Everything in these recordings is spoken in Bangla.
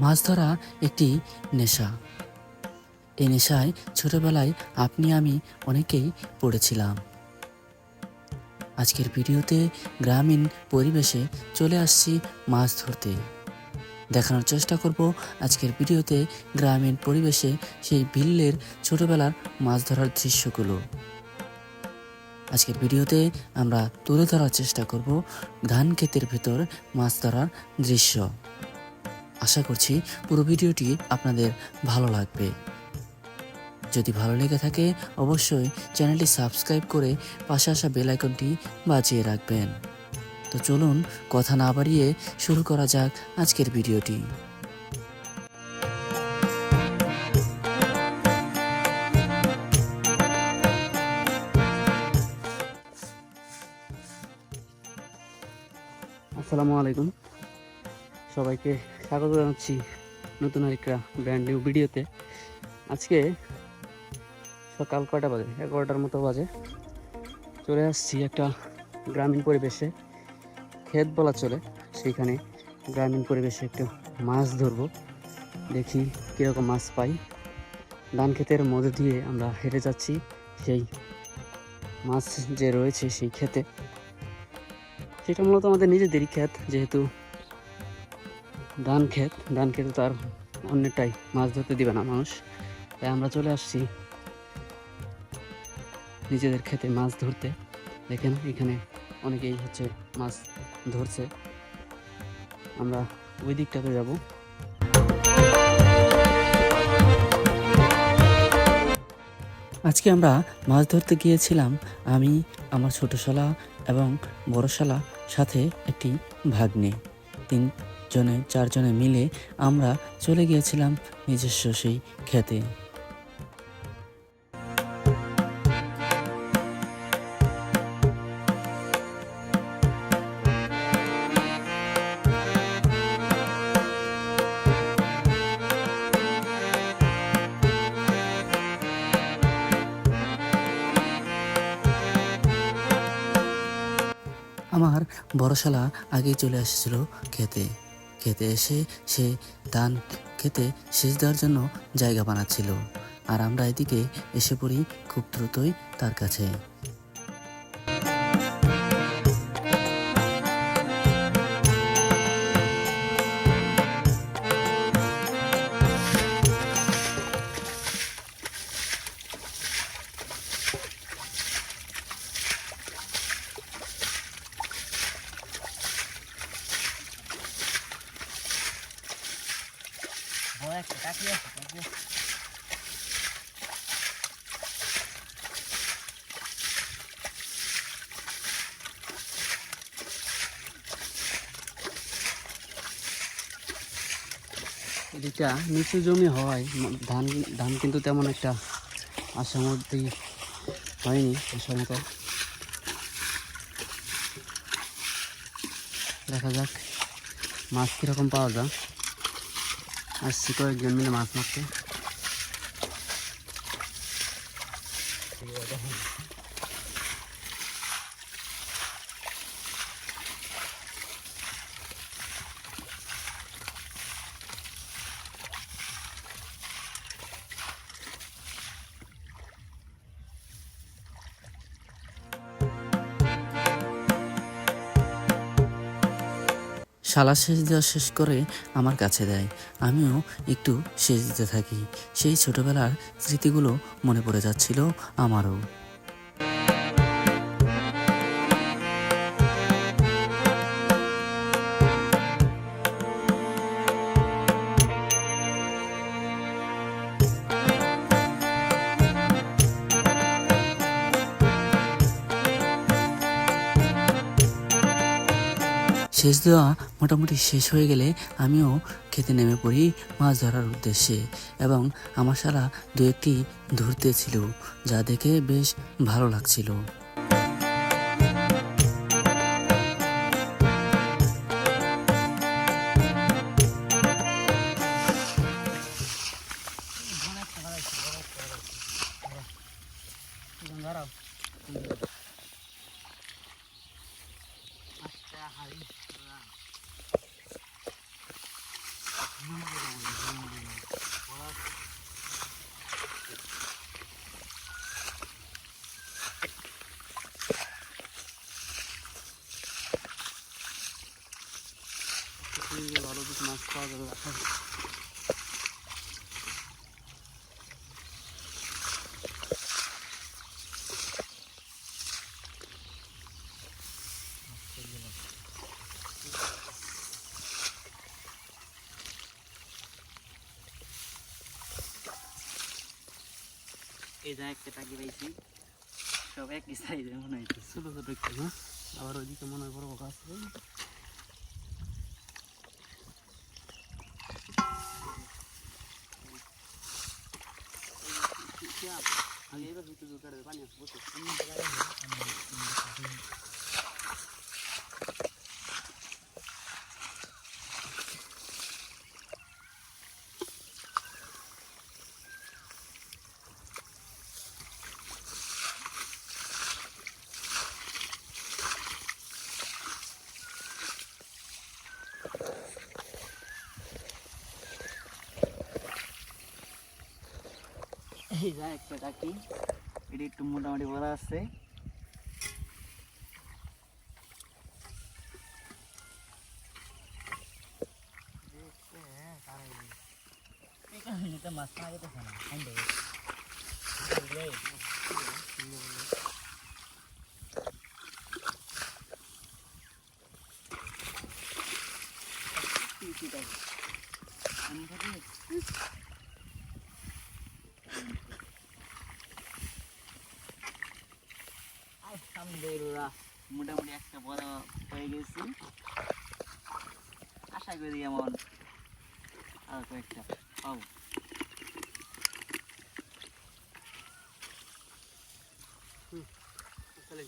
মাছ ধরা একটি নেশা। এই নেশায় ছোটবেলায় আপনি, আমি অনেকেই পড়েছিলাম। আজকের ভিডিওতে গ্রামীণ পরিবেশে চলে আসছি মাছ ধরতে। দেখানোর চেষ্টা করব আজকের ভিডিওতে গ্রামীণ পরিবেশে সেই বিল্লের ছোটবেলার মাছ ধরার দৃশ্যগুলো। আজকের ভিডিওতে আমরা তুলে ধরার চেষ্টা করব ধান ক্ষেতের ভেতর মাছ ধরার দৃশ্য। আশা করছি পুরো ভিডিওটি আপনাদের ভালো লাগবে। যদি ভালো লেগে থাকে, অবশ্যই চ্যানেলটি সাবস্ক্রাইব করে পাশে আসা বেল আইকনটি বাজিয়ে রাখবেন। তো চলুন, কথা না বাড়িয়ে শুরু করা যাক আজকের ভিডিওটি। আসসালামু আলাইকুম। সবাইকে স্বাগত জানাচ্ছি নতুন আরেকটা ব্র্যান্ড নিউ ভিডিওতে আজকে সকাল কটা বাজে? এগারোটার মতো বাজে। চলে আসছি একটা গ্রামীণ পরিবেশে। ক্ষেত বলা চলে, সেইখানে গ্রামীণ পরিবেশে একটু মাছ ধরবো। দেখি কীরকম মাছ পাই। ধান ক্ষেতের মধ্যে দিয়ে আমরা হেঁটে যাচ্ছি, সেই মাছ যে রয়েছে সেই ক্ষেতে। সেটা মূলত আমাদের নিজেদেরই ক্ষেত, যেহেতু ধান ক্ষেত, ধান ক্ষেতে তো আর অন্যটাই, মাছ ধরতে দিবে না মানুষ। তাই আমরা চলে আসছি নিজেদের ক্ষেতে মাছ ধরতে। দেখেন এখানে অনেকেই হচ্ছে মাছ ধরছে। আমরা ওই দিকটাতে যাব। আজকে আমরা মাছ ধরতে গিয়েছিলাম আমি, আমার ছোট শালা এবং বড় শালা সাথে একটি ভাগ্নে। তিন জনে চারজনে মিলে আমরা চলে গিয়েছিলাম নিজস্ব সেই খেতে। আমার বড়শালা আগেই চলে এসেছিল খেতে। খেতে এসে সে ধান খেতে সেচ দেওয়ার জন্য জায়গা বানাচ্ছিল। আর আমরা এদিকে এসে পড়ি খুব দ্রুতই তার কাছে। এটা নিচু জমি হয় ধান ধান কিন্তু তেমন একটা মধ্যেই হয়নি আশার মতো। দেখা যাক মাছ কীরকম পাওয়া যায়। আসছি কয়েকজন মিলে মাছ মারতে। শালা শেষ দেওয়া শেষ করে আমার কাছে দেয়। আমিও একটু শেষ দিতে থাকি। সেই ছোটবেলার স্মৃতিগুলো মনে পড়ে যাচ্ছিল আমারও। শেষ দেওয়া মোটামুটি শেষ হয়ে গেলে আমিও খেতে নেমে পড়ি মাছ ধরার উদ্দেশ্যে এবং আমার সারা দু একটি ধরতে ছিল, যা দেখে বেশ ভালো লাগছিল Thank you. যা একটা টাকি পাইছি। সব একই সাইজের মনে হইতেছে। ছোট ছোট একটু হ্যাঁ? আবার ওইদিকে মনে হয় বড় বড় আছে আগে এবার ভিতরে ঢুকে এটা একটু মোটামুটি বড় আছে। মাছ না যেতেছে না খাই দেবে আমি থাকি আলহামদুলিল্লাহ মোটামুটি একটা বড় হয়ে গেছি। আশা করি এমন আর কয়েকটা পাবো চলে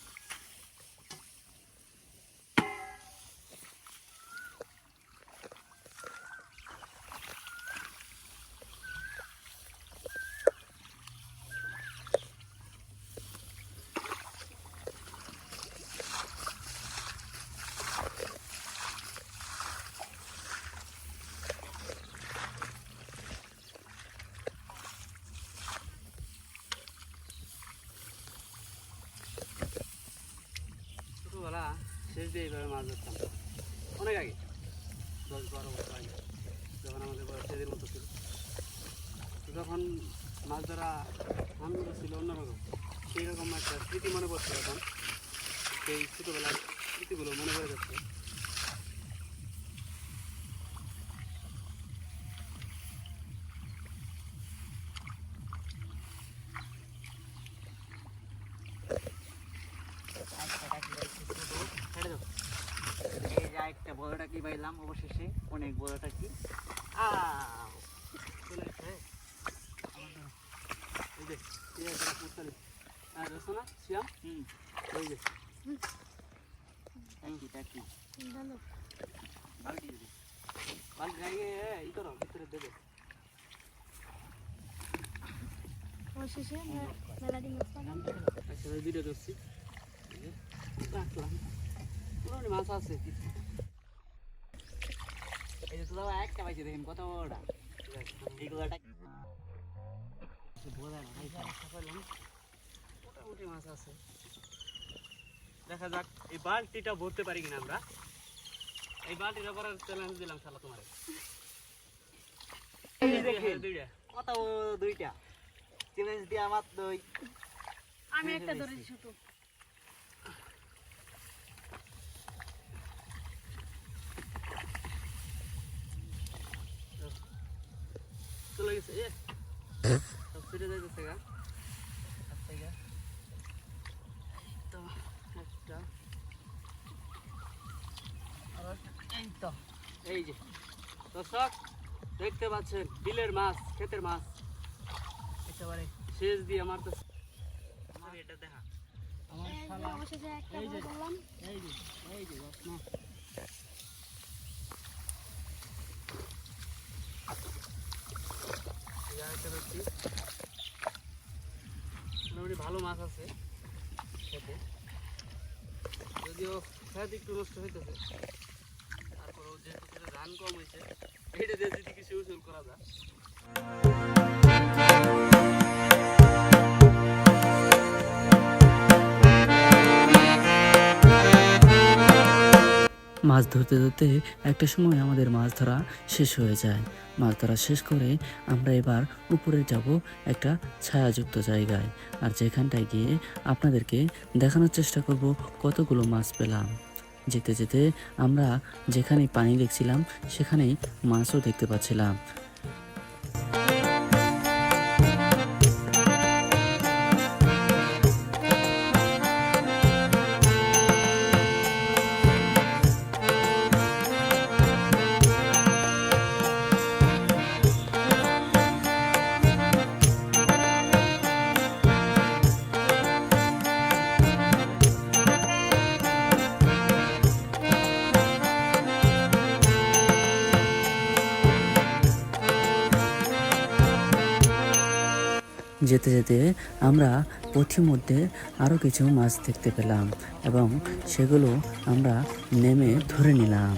ছোটোবেলা শেষ দিয়ে এইভাবে মাছ ধরতাম। অনেক আগে। দশ বারো বছর আগে, যখন আমাদের বয়স সেদের মতো ছিল। যখন মাছ ধরা আনন্দ ছিল অন্যরকম। সেই রকম একটা স্মৃতি মনে পড়ছে এখন সেই ছোটোবেলার স্মৃতিগুলো মনে পড়ে যাচ্ছে ছেড়ে দাও এই যে একটা বড় টাকি পাইলাম অবশেষে অনেক বড় টাকি আও! চলে এসছে। এই যে, এই যে একটা কুত্তালি। আর রসনা, শিয়াম, হুম এই যে, টাকি টাকি বালতি দিবি। বালতি গায়ে ই করো, ভিতরে দেবে। অবশেষে মে- মেলা দিন আসলাম একসাথে দুইটা ধরছি। মাছ আছে। এই যে একটা পাইছি দেখেন কত বড়টা আছে, এইগুলো টাকি বোঝা না এই যে একটা পেলাম। মোটামুটি মাছ আছে দেখা যাক এই বালতিটা ভরতে পারি কিনা আমরা? এই বালতিটা করার চ্যালেঞ্জ দিলাম শালা তোমার। দুইটা। কত দুইটা? চ্যালেঞ্জ দিয়ে আমার দই। আমি একটা ধরেছি ছোট চলে গেছে তো একটা আর এই তো এই যে দর্শক দেখতে পাচ্ছেন বিলের মাছ ক্ষেতের মাছ। একেবারে। শেষ দিয়ে আমার তো আমার এটা দেখা। আমার এই যে শালা এই যে। এই যে এই যে আরেকটা ধরছি। মোটামুটি ভালো মাছ আছে। খেতে। যদিও খেতে একটু নষ্ট হইতেছে। তারপরেও যেহেতু ধান কম হয়েছে এটা দিয়ে যদি কিছু করা যায়। মাছ ধরতে ধরতে একটা সময় আমাদের মাছ ধরা শেষ হয়ে যায়। মাছ ধরা শেষ করে আমরা এবার উপরে যাব একটা ছায়াযুক্ত জায়গায়। আর যেখানটায় গিয়ে আপনাদেরকে দেখানোর চেষ্টা করব কতগুলো মাছ পেলাম। যেতে যেতে আমরা যেখানে পানি দেখছিলাম, সেখানেই মাছও দেখতে পাচ্ছিলাম। যেতে যেতে আমরা পথিমধ্যে আরও কিছু মাছ দেখতে পেলাম এবং সেগুলো আমরা নেমে ধরে নিলাম।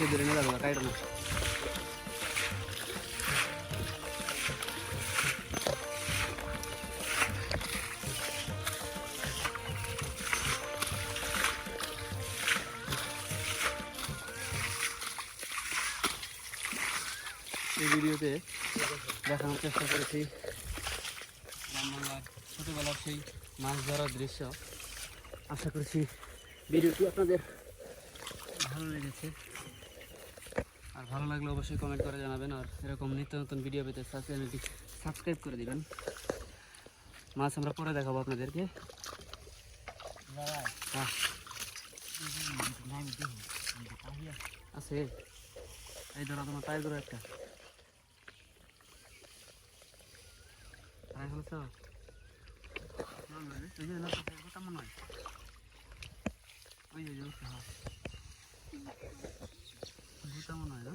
যাব কাইটো না এই ভিডিওতে দেখানোর চেষ্টা করেছি ছোটোবেলার সেই মাছ ধরার দৃশ্য আশা করছি ভিডিওটি আপনাদের ভালো লেগেছে আর ভালো লাগলে অবশ্যই কমেন্ট করে জানাবেন আর এরকম নিত্য নতুন ভিডিও পেতে চ্যানেলটি সাবস্ক্রাইব করে দিবেন মাছ আমরা পরে দেখাবো আপনাদেরকে হ্যাঁ আছে এই ধরো তোমার পায়ে ধরো একটা পায়ে ফেলছো না না এই যে না কথা মনে হয় ওই যে গোতা মনে হয় না?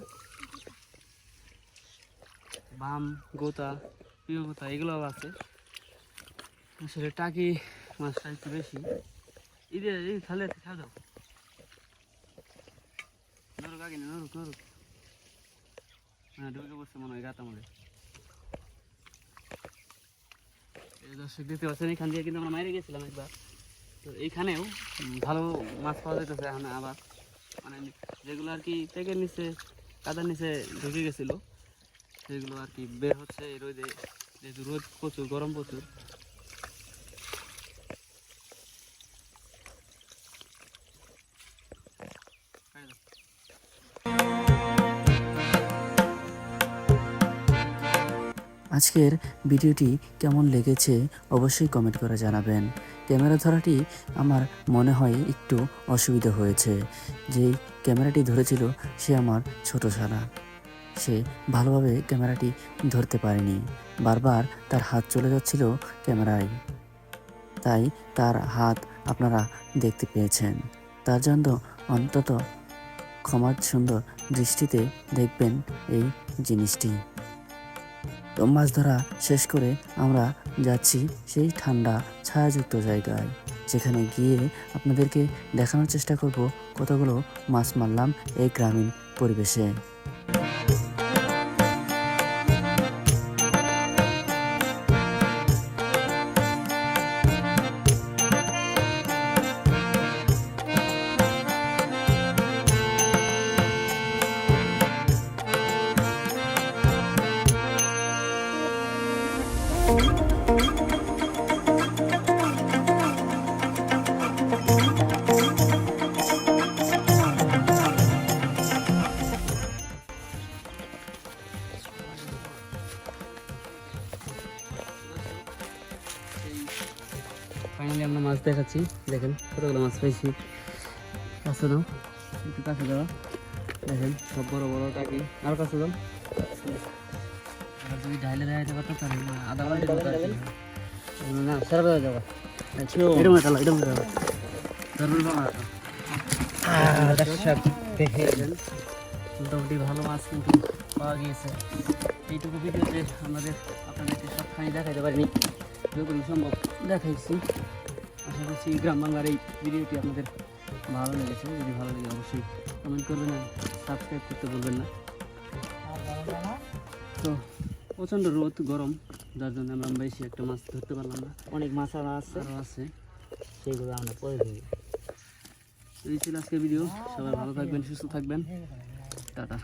বাম, গোতা প্রিয় গোতা, এগুলো আছে। আসলে টাকি মাছটা একটু বেশি। ঈদে এই খালে খাওয়া দাও। নরুক আগে না, নরুক নরুক। হ্যাঁ ঢুকে বসছে মনে হয় গাতা এই দর্শক দেখতে পাচ্ছেন, এখান দিয়ে কিন্তু আমরা মাইরে গেছিলাম একবার। তো এইখানেও ভালো মাছ পাওয়া যেতেছে এখানে আবার। মানে যেগুলো আর কি পেকের নিচে, কাদার নিচে ঢুকে গেছিল, সেগুলো আর কি বের হচ্ছে এই রোদে। যেহেতু রোদ প্রচুর, গরম প্রচুর। আজকের ভিডিওটি কেমন লেগেছে অবশ্যই কমেন্ট করে জানাবেন। ক্যামেরা ধরাটি আমার মনে হয় একটু অসুবিধা হয়েছে। যেই ক্যামেরাটি ধরেছিল, সে আমার ছোট সারা সে ভালোভাবে ক্যামেরাটি ধরতে পারেনি। বারবার তার হাত চলে যাচ্ছিল ক্যামেরায়। তাই তার হাত আপনারা দেখতে পেয়েছেন। তার জন্য অন্তত ক্ষমার সুন্দর দৃষ্টিতে দেখবেন এই জিনিসটি। তো মাছ ধরা শেষ করে আমরা যাচ্ছি সেই ঠান্ডা, ছায়াযুক্ত জায়গায়, যেখানে গিয়ে আপনাদেরকে দেখানোর চেষ্টা করব কতগুলো মাছ মারলাম এই গ্রামীণ পরিবেশে। ফাইনালি আমরা মাছ দেখাচ্ছি। দেখেন কতগুলো মাছ পেয়েছি। কাছে দাও। একটু কাছে দাও। দেখেন সব বড় বড় টাকি। আর কাছে দাও। যদি ঢাইলে দেখাইতে পারতো তাহলে আধা বাল্টি মতো আর কি। যাব। মোটামুটি ভালো মাছ কিন্তু পাওয়া গিয়েছে। এইটুকু ভিডিওতে আমাদের আপনাদেরকে সবখানি দেখাতে পারিনি। যতটুকু সম্ভব দেখাইছি। আশা করছি গ্রাম বাংলার এই ভিডিওটি আপনাদের ভালো লেগেছে। যদি ভালো লাগে অবশ্যই কমেন্ট করবেন আর সাবস্ক্রাইব করতে বলবেন না। তো প্রচণ্ড রোদ গরম যার জন্য আমরা বেশি একটা মাছ ধরতে পারলাম না। অনেক মাছ আনা আছে। আরও আছে। সেগুলো আমরা পরে দিই এই ছিল আজকের ভিডিও। সবাই ভালো থাকবেন সুস্থ থাকবেন। টাটা।